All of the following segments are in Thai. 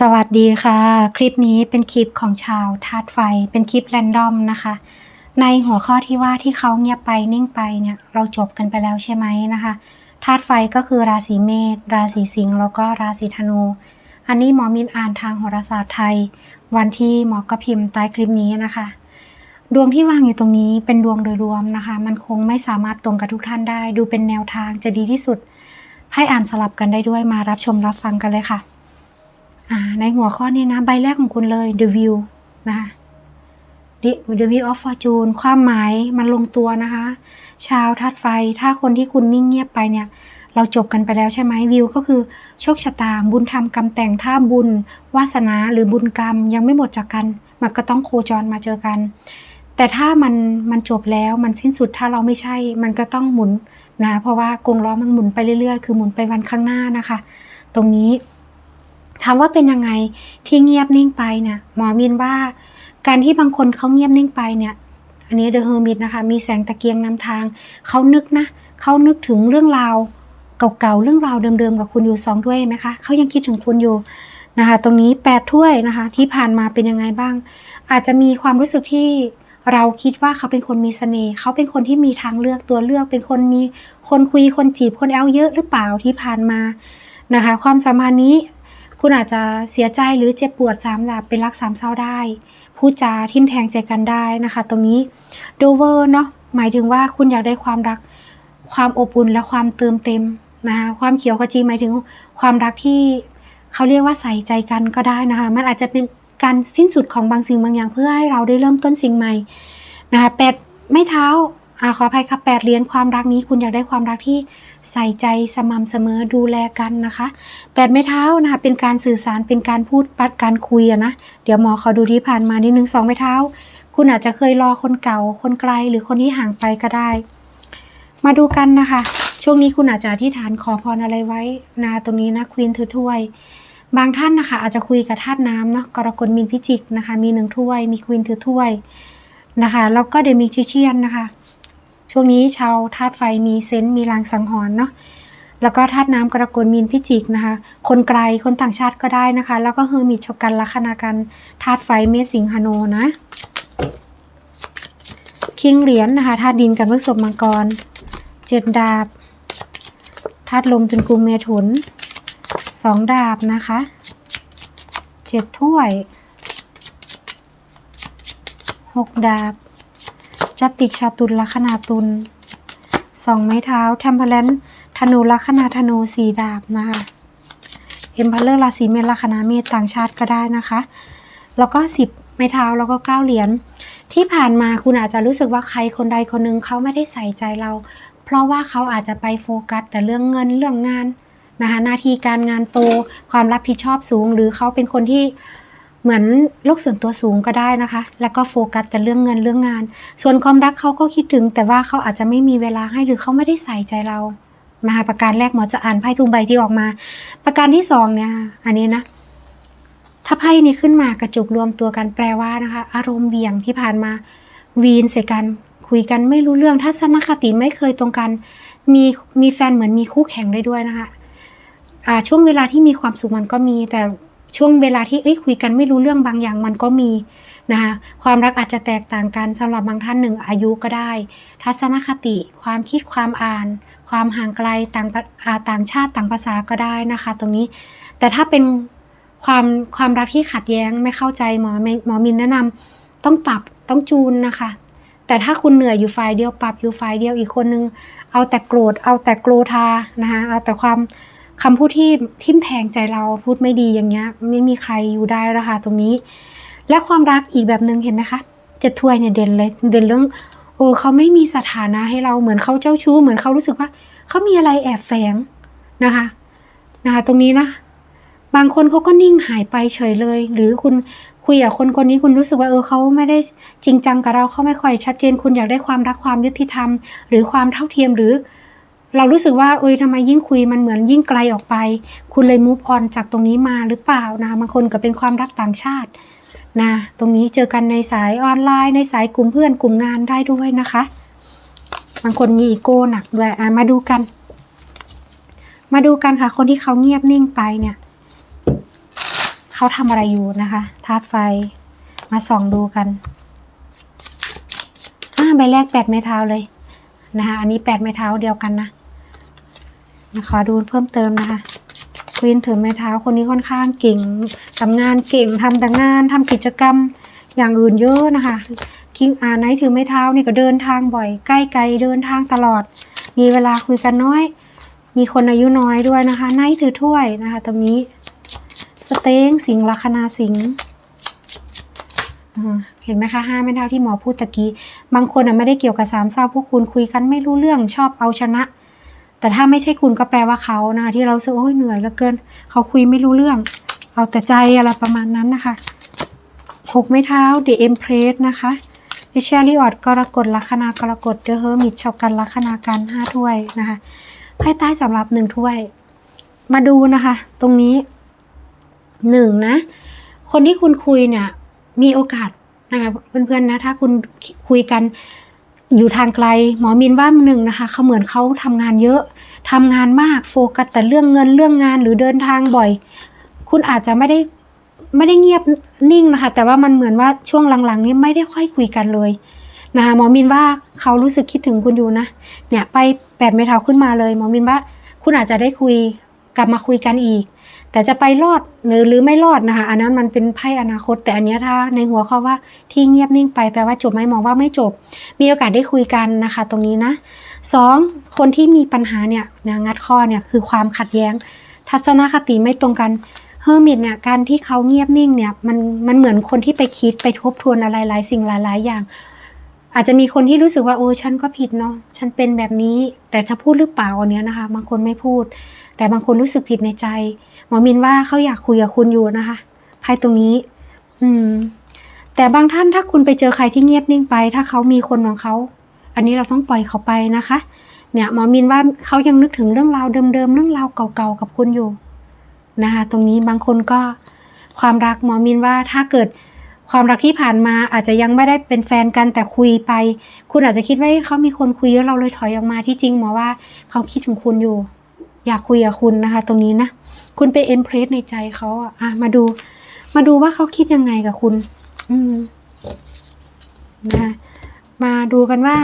สวัสดีค่ะ คลิปนี้เป็นคลิปของชาวธาตุไฟ เป็นคลิปแรนดอมนะคะ ในหัวข้อที่ว่าที่เขาเงียบไปนิ่งไปเนี่ยเราจบกันไปแล้วใช่ไหมนะคะธาตุไฟก็คือราศีเมษราศีสิงห์แล้วก็ราศีธนู อันนี้หมอมินอ่านทางโหราศาสตร์ไทย วันที่หมอก็พิมพ์ใต้คลิปนี้นะคะ ดวงที่วางอยู่ตรงนี้เป็นดวงโดยรวมนะคะ มันคงไม่สามารถตรงกับทุกท่านได้ ดูเป็นแนวทางจะดีที่สุด ให้อ่านสลับกันได้ด้วยมารับชมรับฟังกันเลยค่ะ ในหัวข้อนี้นะ ใบแรกของคุณเลย The View นะคะ The View of Fortune ความหมายมันลงตัวนะคะ ชาวธาตุไฟ ถ้าคนที่คุณนิ่งเงียบไปเนี่ย เราจบกันไปแล้วใช่ไหมวิวก็คือโชคชะตา บุญทำกรรมแต่งถ้าบุญ วาสนาหรือบุญกรรมยังไม่หมดจากกัน มันก็ต้องโคจรมาเจอกัน แต่ถ้ามันมันจบแล้วมันสิ้นสุดถ้าเราไม่ใช่ มันก็ต้องหมุนนะ เพราะว่ากงล้อมันหมุนไปเรื่อยๆ คือหมุนไปวันข้างหน้านะคะ ตรงนี้ ถามว่าเป็นยังไงที่เงียบนิ่งไปเนี่ยหมอมินว่า การที่บางคนเขาเงียบนิ่งไปเนี่ย อันนี้เดอะเฮอร์มิตนะคะ มีแสงตะเกียงนำทาง เขานึกนะเขานึกถึงเรื่องราวเก่าๆเรื่องราวเดิมๆกับคุณอยู่สองถ้วยไหมคะเขายังคิดถึงคุณอยู่นะคะตรงนี้แปดถ้วยนะคะที่ผ่านมาเป็นยังไงบ้าง อาจจะมีความรู้สึกที่เราคิดว่าเขาเป็นคนมีเสน่ห์เขาเป็นคนที่มีทางเลือกตัวเลือก เป็นคนมีคนคุยคนจีบคนแอลเยอะหรือเปล่าที่ผ่านมานะคะ ความสัมพันธ์นี้ คุณอาจจะเสียใจหรือเจ็บปวดสามดาบเป็นรักสามเศร้าได้พูดจาทิ่มแทงใจกันได้นะคะ ตรงนี้โดเวอร์เนาะหมายถึงว่าคุณอยากได้ความรัก ความอบอุ่นและความเติมเต็มนะคะความเขียวขจีหมายถึงความรักที่เขาเรียกว่าใส่ใจกันก็ได้นะคะ มันอาจจะเป็นการสิ้นสุดของบางสิ่งบางอย่างเพื่อให้เราได้เริ่มต้นสิ่งใหม่นะคะแปดไม่เท้า อาขออภัยครับแปดเหรียญความรักนี้คุณอยากได้ความรักที่ใส่ใจสม่ำเสมอดูแลกันนะคะแปดไม้เท้านะคะเป็นการสื่อสารเป็นการพูดปัดการคุยนะเดี๋ยวหมอขอดูที่ผ่านมานิดนึงสองไม้เท้า คุณอาจจะเคยรอคนเก่าคนไกลหรือคนที่ห่างไปก็ได้ มาดูกันนะคะ ช่วงนี้คุณอาจจะอธิษฐานขอพรอะไรไว้นะตรงนี้นะควีนถือถ้วยบางท่านนะคะอาจจะคุยกับธาตุน้ำเนาะกรกฎมีนพิจิกนะคะ มีหนึ่งถ้วย มีควีนถือถ้วยนะคะแล้วก็เดมิจิเชียนนะคะ ช่วงนี้ชาวธาตุไฟมีเซนต์มีลางสังหรณ์เนาะแล้วก็ธาตุน้ำกรกฎมีนพิจิกนะคะ คนไกลคนต่างชาติก็ได้นะคะ แล้วก็เฮอร์มิตชกันลัคนากันธาตุไฟเมษสิงหาโนนะคิงเหรียญนะคะธาตุดินกันพฤษภมังกรเจ็ดดาบธาตุลมเป็นกุมเมถุนสองดาบนะคะเจ็ดถ้วยหกดาบ จัติกชาตุลลัคนาตุลสองไม้เท้าเทมเพลนธนูลัคนาธนูสีดาบนะคะเอ็มพัลเลอร์ราศีเมษลัคนาเมษต่างชาติก็ได้นะคะ แล้วก็สิบไม้เท้าแล้วก็เก้าเหรียญที่ผ่านมาคุณอาจจะรู้สึกว่าใครคนใดคนหนึ่งเขาไม่ได้ใส่ใจเรา เพราะว่าเขาอาจจะไปโฟกัสแต่เรื่องเงินเรื่องงานนะคะหน้าที่การงานโตความรับผิดชอบสูง หรือเขาเป็นคนที่ เหมือนโลกส่วนตัวสูงก็ได้นะคะ แล้วก็โฟกัสแต่เรื่องเงินเรื่องงาน ส่วนความรักเขาก็คิดถึง แต่ว่าเขาอาจจะไม่มีเวลาให้หรือเขาไม่ได้ใส่ใจเรา มาประการแรกหมอจะอ่านไพ่ทุงใบที่ออกมา ประการที่สองเนี่ย อันนี้นะ ถ้าไพ่นี้ขึ้นมากระจุกรวมตัวกันแปลว่านะคะ อารมณ์เบี่ยงที่ผ่านมาวีนใส่กันคุยกันไม่รู้เรื่องทัศนคติไม่เคยตรงกัน มีมีแฟนเหมือนมีคู่แข่งได้ด้วยนะคะช่วงเวลาที่มีความสุขมันก็มีแต่ ช่วงเวลาที่เอ้ยคุยกันไม่รู้เรื่องบางอย่างมันก็มีนะคะความรักอาจจะแตกต่างกันสำหรับบางท่านหนึ่งอายุก็ได้ ทัศนคติ ความคิดความอ่าน ความห่างไกลต่างอาต่างชาติต่างภาษาก็ได้นะคะ ตรงนี้ แต่ถ้าเป็นความความรักที่ขัดแย้งไม่เข้าใจหมอหมอมินแนะนำต้องปรับต้องจูนนะคะ แต่ถ้าคุณเหนื่อยอยู่ฝ่ายเดียวปรับอยู่ฝ่ายเดียวอีกคนนึงเอาแต่โกรธเอาแต่โกรธานะคะเอาแต่ความ คำพูดที่ทิ่มแทงใจเราพูดไม่ดีอย่างเงี้ยไม่มีใครอยู่ได้แล้วค่ะตรงนี้ และความรักอีกแบบหนึ่งเห็นไหมคะจ็ดถ้วยเนี่ยเด่นเลยเด่นเรื่องโอ้เขาไม่มีสถานะให้เราเหมือนเขาเจ้าชู้ เหมือนเขารู้สึกว่าเขามีอะไรแอบแฝงนะคะนะคะตรงนี้นะ บางคนเขาก็นิ่งหายไปเฉยเลย หรือคุณคุยกับคนคนนี้คุณรู้สึกว่าเออเขาไม่ได้จริงจังกับเราเขาไม่ค่อยชัดเจน คุณอยากได้ความรักความยุติธรรม หรือความเท่าเทียมหรือ เรารู้สึกว่าเอ้ยทำไมยิ่งคุยมันเหมือนยิ่งไกลออกไป คุณเลยมูฟออนจากตรงนี้มาหรือเปล่านะบางคนก็เป็นความรักต่างชาตินะตรงนี้เจอกันในสายออนไลน์ในสายกลุ่มเพื่อนกลุ่มงานได้ด้วยนะคะ บางคนมีอีโก้หนักด้วยอะมาดูกัน มาดูกันค่ะ คนที่เขาเงียบนิ่งไปเนี่ยเขาเขาทำอะไรอยู่นะคะธาตุไฟมาส่องดูกันอ่าใบแรกแปดไม้เท้าเลยนะคะอันนี้แปดไม้เท้าเดียวกันนะ ขอดูเพิ่มเติมนะคะควีนถือไม้เท้าคนนี้ค่อนข้างเก่งทำงานเก่งทำแต่งานทำกิจกรรมอย่างอื่นเยอะนะคะคิงอาไนถือไม้เท้านี่ก็เดินทางบ่อย ใกล้ไกลเดินทางตลอด มีเวลาคุยกันน้อย มีคนอายุน้อยด้วยนะคะไนถือถ้วยนะคะตรงนี้สเต็งสิงลัคนาสิงเห็นไหมคะห้าไม่เท่าที่หมอพูดตะกี้ บางคนอะไม่ได้เกี่ยวกับสามเศร้าพวกคุณคุยกันไม่รู้เรื่องชอบเอาชนะ แต่ถ้าไม่ใช่คุณก็แปลว่าเขานะที่เราสึกโอ้ยเหนื่อยเหลือเกิน เขาคุยไม่รู้เรื่อง เอาแต่ใจอะไรประมาณนั้นนะคะหกไม้เท้า The Empress นะคะเอเชียริออดกรกฎลัคนากรกฎเดอะเฮอร์มิตชาวกันลัคนากันห้าถ้วยนะคะไพ่ใต้สำหรับหนึ่งถ้วย มาดูนะคะ ตรงนี้หนึ่งนะ คนที่คุณคุยเนี่ย มีโอกาสนะคะเพื่อนๆนะ ถ้าคุณคุยกัน อยู่ทางไกล หมอมินว่าหนึ่งนะคะเขาเหมือนเขาทำงานเยอะทำงานมากโฟกัสแต่เรื่องเงินเรื่องงานหรือเดินทางบ่อย คุณอาจจะไม่ได้ไม่ได้เงียบนิ่งนะคะ แต่ว่ามันเหมือนว่าช่วงหลังๆ นี้ไม่ได้ค่อยคุยกันเลยนะคะหมอมินว่าเขารู้สึกคิดถึงคุณอยู่นะเนี่ยไปแปดเมทาขึ้นมาเลยหมอมินว่าคุณอาจจะได้คุยกลับมาคุยกันอีก แต่จะไปรอดหรือหรือไม่รอดนะคะ อันนั้นมันเป็นไพ่อนาคต แต่อันนี้ถ้าในหัวเขาว่าที่เงียบนิ่งไปแปลว่าจบไหมมองว่าไม่จบ มีโอกาสได้คุยกันนะคะ ตรงนี้นะสองคนที่มีปัญหาเนี่ยนะงัดข้อเนี่ยคือความขัดแย้ง ทัศนคติไม่ตรงกันเฮอร์มิตเนี่ยการที่เขาเงียบนิ่งเนี่ยมันมันเหมือนคนที่ไปคิดไปทบทวนอะไรหลายสิ่งหลาย ๆ อย่าง อาจจะมีคนที่รู้สึกว่าโอ้ฉันก็ผิดเนาะฉันเป็นแบบนี้ แต่จะพูดหรือเปล่าอันเนี้ยนะคะ บางคนไม่พูด แต่บางคนรู้สึกผิดในใจ มอมินว่าเขาอยากคุยกับคุณอยู่นะคะไพ่ตรงนี้ อืม แต่บางท่านถ้าคุณไปเจอใครที่เงียบนิ่งไป ถ้าเขามีคนของเขา อันนี้เราต้องปล่อยเขาไปนะคะ เนี่ยหมอมินว่าเขายังนึกถึงเรื่องราวเดิมๆเรื่องราวเก่าๆกับคุณอยู่นะคะตรงนี้บางคนก็ความรักหมอมินว่าถ้าเกิดความรักที่ผ่านมาอาจจะยังไม่ได้เป็นแฟนกันแต่คุยไป คุณอาจจะคิดว่าเอ๊ะเขามีคนคุยเยอะเราเลยถอยออกมาที่จริงหมอว่าเขาคิดถึงคุณอยู่ อยากคุยกับคุณนะคะ ตรงนี้นะ คุณไปเอ็มเพรสในใจเขาอะอะ มาดู มาดูว่าเขาคิดยังไงกับคุณ อืมนะมาดูกันว่า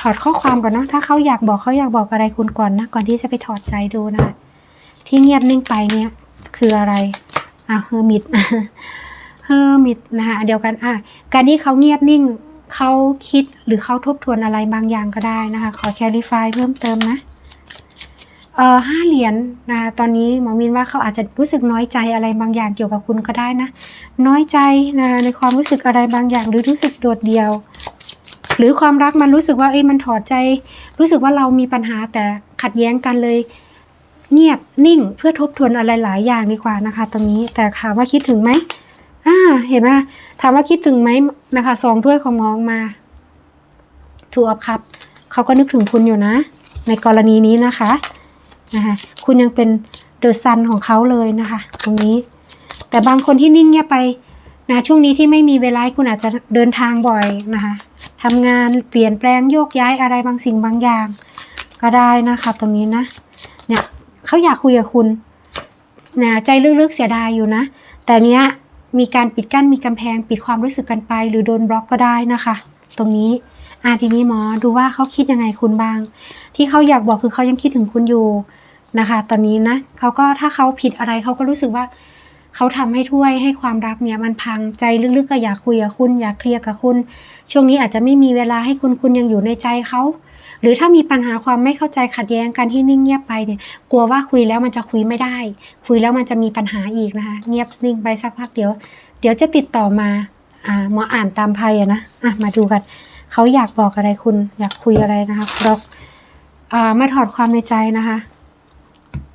ถอดข้อความก่อนเนาะถ้าเขาอยากบอกเขาอยากบอกอะไรคุณก่อนนะก่อนที่จะไปถอดใจดูนะคะที่เงียบนิ่งไปเนี่ย คืออะไรอะเฮอร์มิตเฮอร์มิตนะคะเดียวกันอะการที่เขาเงียบนิ่งเขาคิดหรือเขาทบทวนอะไรบางอย่างก็ได้นะคะ ขอแคลิฟายเพิ่มเติมนะ เอ่อห้าเหรียญนะตอนนี้หมอมินว่าเขาอาจจะรู้สึกน้อยใจอะไรบางอย่างเกี่ยวกับคุณก็ได้นะ น้อยใจนะในความรู้สึกอะไรบางอย่างหรือรู้สึกโดดเดี่ยว หรือความรักมันรู้สึกว่าเอ้ยมันถอดใจ รู้สึกว่าเรามีปัญหาแต่ขัดแย้งกันเลย เงียบนิ่งเพื่อทบทวนอะไรหลายอย่างดีกว่านะคะ ตรงนี้แต่ถามว่าคิดถึงไหมอ่าเห็นไหมถามว่าคิดถึงไหมนะคะสองถ้วยของน้องมาถูกครับเขาก็นึกถึงคุณอยู่นะ ในกรณีนี้นะคะ นะคะคุณยังเป็นเดอะซันของเขาเลยนะคะ ตรงนี้ แต่บางคนที่นิ่งเงียบไปนะช่วงนี้ที่ไม่มีเวลาคุณอาจจะเดินทางบ่อยนะคะทำงานเปลี่ยนแปลงโยกย้ายอะไรบางสิ่งบางอย่าง ก็ได้นะคะ ตรงนี้นะเนี่ยเขาอยากคุยกับคุณนะใจลึกๆเสียดายอยู่นะ แต่เนี้ยมีการปิดกั้นมีกำแพงปิดความรู้สึกกันไป หรือโดนบล็อกก็ได้นะคะ ตรงนี้อะทีนี้หมอดูว่าเขาคิดยังไงคุณบ้าง ที่เขาอยากบอกคือเขายังคิดถึงคุณอยู่ นะคะ ตอนนี้นะเขาก็ถ้าเขาผิดอะไรเขาก็รู้สึกว่าเขาทำให้ถ้วยให้ความรักเนี่ยมันพังใจลึกๆก็อยากคุยกับคุณ อยากเคลียร์กับคุณ ช่วงนี้อาจจะไม่มีเวลาให้คุณคุณยังอยู่ในใจเขาหรือถ้ามีปัญหาความไม่เข้าใจขัดแย้งกันที่นิ่งเงียบไปเนี่ยกลัวว่าคุยแล้วมันจะคุยไม่ได้ คุยแล้วมันจะมีปัญหาอีกนะคะเงียบนิ่งไปสักพักเดี๋ยว เดี๋ยวจะติดต่อมาอ่าหมออ่านตามไพ่อะนะอะมาดูกันเขาอยากบอกอะไรคุณ อยากคุยอะไรนะคะบล็อกอ่ามาถอดความในใจนะคะ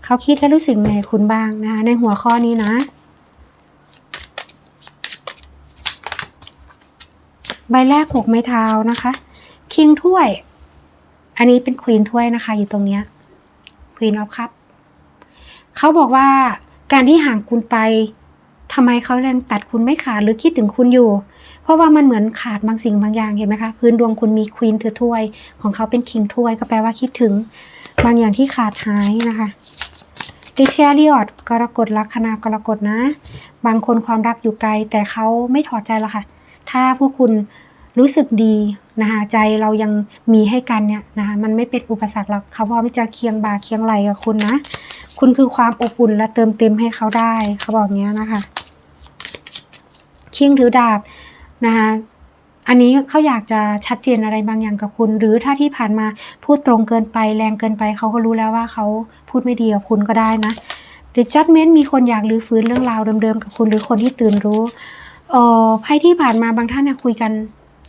เขาคิดและรู้สึกไงคุณบ้างนะคะในหัวข้อนี้นะใบแรกหกไม้เท้านะคะคิงถ้วย อันนี้เป็นควีนถ้วยนะคะ อยู่ตรงเนี้ยควีนออฟคัพเขาบอกว่าการที่ห่างคุณไปทำไมเขายังตัดคุณไม่ขาดหรือคิดถึงคุณอยู่ เพราะว่ามันเหมือนขาดบางสิ่งบางอย่างเห็นไหมคะพื้นดวงคุณมีควีนถือถ้วย ของเขาเป็นคิงถ้วยก็แปลว่าคิดถึง บางอย่างที่ขาดหายนะคะ ดิเชียริออดกรกฎลัคนากรกฎนะ บางคนความรักอยู่ไกล แต่เขาไม่ถอดใจหรอกค่ะ ถ้าพวกคุณรู้สึกดีนะคะใจเรายังมีให้กันเนี่ยนะคะมันไม่เป็นอุปสรรคหรอกเขาพร้อมที่จะเคียงบ่าเคียงไหลกับคุณนะ คุณคือความอบอุ่นและเติมเต็มให้เขาได้ เขาบอกเงี้ยนะคะ เคิงถือดาบนะคะ อันนี้เขาอยากจะชัดเจนอะไรบางอย่างกับคุณ หรือถ้าที่ผ่านมาพูดตรงเกินไปแรงเกินไปเขาก็รู้แล้วว่าเขาพูดไม่ดีกับคุณก็ได้นะหรือจัดเม้นมีคนอยากรื้อฟื้นเรื่องราวเดิมๆกับคุณหรือคนที่ตื่นรู้เอ่อไพ่ที่ผ่านมาบางท่านคุยกัน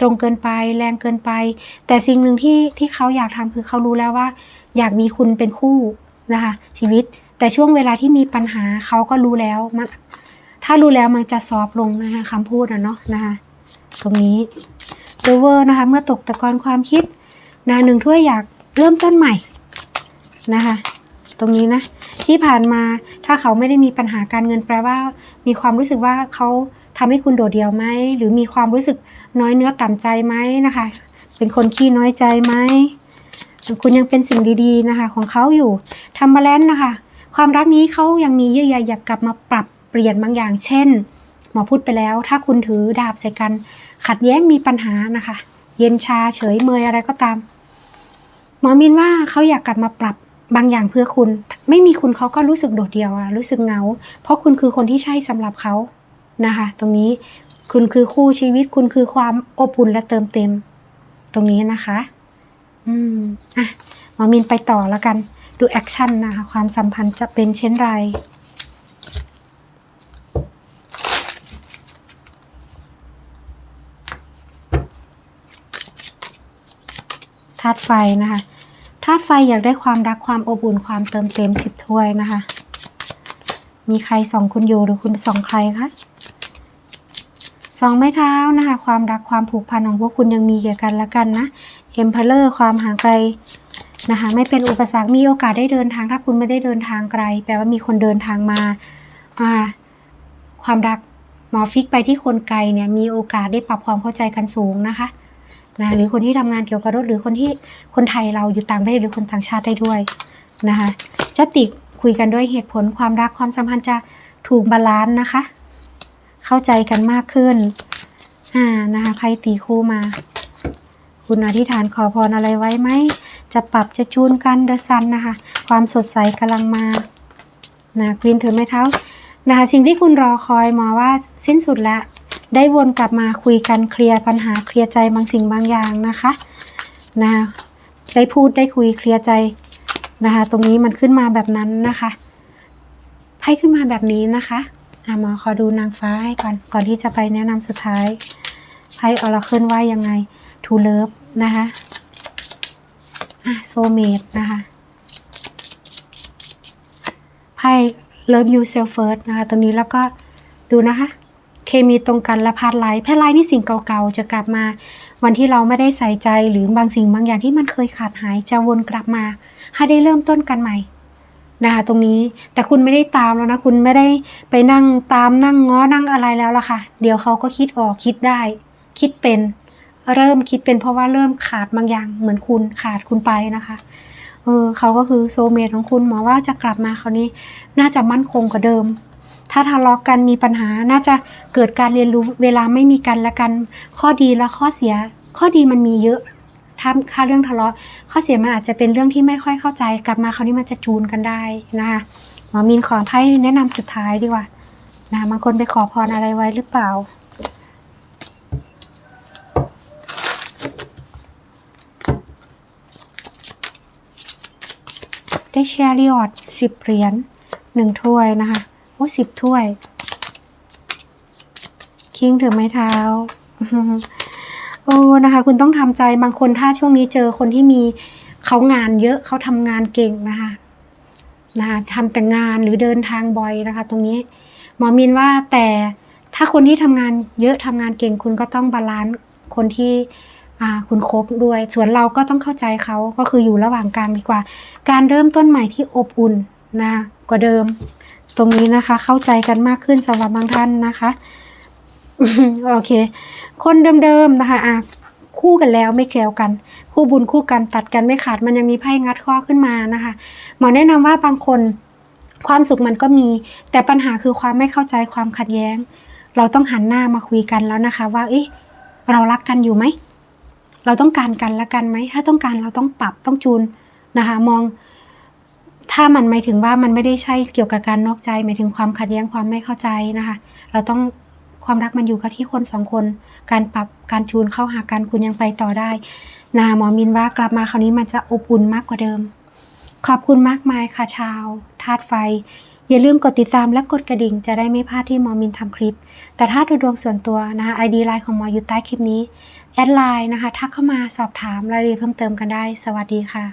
ตรงเกินไป แรงเกินไป แต่สิ่งหนึ่งที่ที่เขาอยากทำคือเขารู้แล้วว่า อยากมีคุณเป็นคู่นะคะชีวิต แต่ช่วงเวลาที่มีปัญหาเขาก็รู้แล้วมันถ้ารู้แล้วมันจะซอฟลงนะคะคำพูดนะเนาะนะคะ ตรงนี้เ e เวอร์นะคะ เมื่อตกตะกอนความคิดนะหนึ่งถ้วยอยากเริ่มต้นใหม่นะคะ ตรงนี้นะ ที่ผ่านมาถ้าเขาไม่ได้มีปัญหาการเงินแปลว่า มีความรู้สึกว่าเขาทำให้คุณโดดเดี่ยวไหมหรือมีความรู้สึกน้อยเนื้อต่ำใจไหมนะคะ เป็นคนขี้น้อยใจไหมคุณยังเป็นสิ่งดีๆนะคะ ของเขาอยู่ทำมาแล้วนะคะ ความรักนี้เขายังมีเยื่อใยอยากกลับมาปรับเปลี่ยนบางอย่าง เช่น หมอพูดไปแล้ว ถ้าคุณถือดาบใส่กัน ขัดแย้งมีปัญหานะคะ เย็นชาเฉยเมยอะไรก็ตาม หมอมินว่าเขาอยากกลับมาปรับบางอย่างเพื่อคุณ ไม่มีคุณเขาก็รู้สึกโดดเดี่ยวอะรู้สึกเหงา เพราะคุณคือคนที่ใช่สำหรับเขานะคะ ตรงนี้คุณคือคู่ชีวิต คุณคือความอบอุ่นและเติมเต็ม ตรงนี้นะคะ อืมอะหมอมินไปต่อแล้วกัน ดูแอคชั่นนะคะ ความสัมพันธ์จะเป็นเช่นไร ธาตุไฟนะคะธาตุไฟอยากได้ความรักความอบอุ่นความเติมเต็มสิบถ้วยนะคะ มีใครสองคุณอยู่หรือคุณสองใครคะสองไม้เท้านะคะ ความรักความผูกพันของพวกคุณยังมีแก่กันและกันนะเอ็มเพลเลอร์ความห่างไกลนะคะ ไม่เป็นอุปสรรคมีโอกาสได้เดินทาง ถ้าคุณไม่ได้เดินทางไกล แปลว่ามีคนเดินทางมาอ่าความรักหมอฟิกไปที่คนไกลเนี่ยมีโอกาสได้ปรับความเข้าใจกันสูงนะคะ นะหรือคนที่ทำงานเกี่ยวกับรถหรือคนที่คนไทยเราอยู่ต่างประเทศหรือคนต่างชาติได้ด้วยนะคะจะติคุยกันด้วยเหตุผลความรักความสัมพันธ์จะถูกบาลานซ์นะคะ เข้าใจกันมากขึ้นอ่านะคะไพ่ตีคู่มา คุณอธิษฐานขอพรอะไรไว้ไหมจะปรับจะจูนกันเดอะซันนะคะ ความสดใสกำลังมานะควีนถือไม้เท้านะคะสิ่งที่คุณรอคอยมอว่าสิ้นสุดแล้ว ได้วนกลับมาคุยกันเคลียร์ปัญหาเคลียร์ใจบางสิ่งบางอย่างนะคะนะได้พูดได้คุยเคลียร์ใจนะคะ ตรงนี้มันขึ้นมาแบบนั้นนะคะไพ่ขึ้นมาแบบนี้นะคะอะหมอขอดูนางฟ้าให้ก่อนก่อนที่จะไปแนะนำสุดท้ายไพ่ออราเคิลว่ายังไงทูเลิฟนะคะอะโซเมดนะคะไพ่เลิฟยูเซลเฟิร์สนะคะตรงนี้แล้วก็ดูนะคะ เคมีตรงกันและพาดไลท์แพทไลท์นี่สิ่งเก่าๆ จะกลับมา วันที่เราไม่ได้ใส่ใจหรือบางสิ่งบางอย่างที่มันเคยขาดหายจะวนกลับมา ให้ได้เริ่มต้นกันใหม่นะคะตรงนี้แต่คุณไม่ได้ตามแล้วนะ คุณไม่ได้ไปนั่งตามนั่งง้อนั่งอะไรแล้วล่ะค่ะ เดี๋ยวเขาก็คิดออกคิดได้ คิดเป็น เริ่มคิดเป็นเพราะว่าเริ่มขาดบางอย่าง เหมือนคุณขาดคุณไปนะคะเออเขาก็คือโซเมทของคุณหมอว่าจะกลับมาคราวนี้ น่าจะมั่นคงกว่าเดิม ถ้าทะเลาะกกันมีปัญหาน่าจะเกิดการเรียนรู้เวลาไม่มีกันและกัน ข้อดีและข้อเสีย ข้อดีมันมีเยอะถ้าค่าเรื่องทะเลาะ ข้อเสียมันอาจจะเป็นเรื่องที่ไม่ค่อยเข้าใจ กลับมาคราวนี้มันจะจูนกันได้นะคะหมอมีนขอไพ่แนะนำสุดท้ายดีกว่านะบางคนไปขอพรอะไรไว้หรือเปล่าได้แชร์ริออดสิบเหรียญหนึ่งถ้วยนะคะ อ้สิบถ้วย คิงถือไม้เท้าโอ้นะคะ คุณต้องทำใจบางคนถ้าช่วงนี้เจอคนที่มีเขางานเยอะเขาทำงานเก่งนะคะนะคะทำแต่งานหรือเดินทางบ่อยนะคะ ตรงนี้ หมอมินว่าแต่ถ้าคนที่ทำงานเยอะทำงานเก่งคุณก็ต้องบาลานซ์คนที่คุณคบด้วย ส่วนเราก็ต้องเข้าใจเขาก็คืออยู่ระหว่างกลางดีกว่า การเริ่มต้นใหม่ที่อบอุ่นนะกว่าเดิม ตรงนี้นะคะ เข้าใจกันมากขึ้นสำหรับบางท่านนะคะ โอเค คนเดิมๆนะคะอะคู่กันแล้วไม่แคล้วกัน คู่บุญคู่กันตัดกันไม่ขาดมันยังมีไพ่งัดข้อขึ้นมานะคะหมอแนะนำว่าบางคนความสุขมันก็มี แต่ปัญหาคือความไม่เข้าใจความขัดแย้ง เราต้องหันหน้ามาคุยกันแล้วนะคะ ว่าเอ๊ะเรารักกันอยู่ไหมเราต้องการกันและกันไหมถ้าต้องการเราต้องปรับต้องจูนนะคะ มอง ถ้ามันหมายถึงว่ามันไม่ได้ใช่เกี่ยวกับการนอกใจหมายถึงความขัดแย้งความไม่เข้าใจนะคะ เราต้องความรักมันอยู่กับที่คนสองคน การปรับการจูนเข้าหากันคุณยังไปต่อได้นะหมอมินว่ากลับมาคราวนี้มันจะอบอุ่นมากกว่าเดิม ขอบคุณมากมายค่ะชาวธาตุไฟ อย่าลืมกดติดตามและกดกระดิ่ง จะได้ไม่พลาดที่หมอมินทำคลิป แต่ถ้าดูดวงส่วนตัวนะคะ ID ไลน์ของหมออยู่ใต้คลิปนี้แอดไลน์นะคะทักเข้ามาสอบถามรายละเอียดเพิ่มเติมกันได้ สวัสดีค่ะ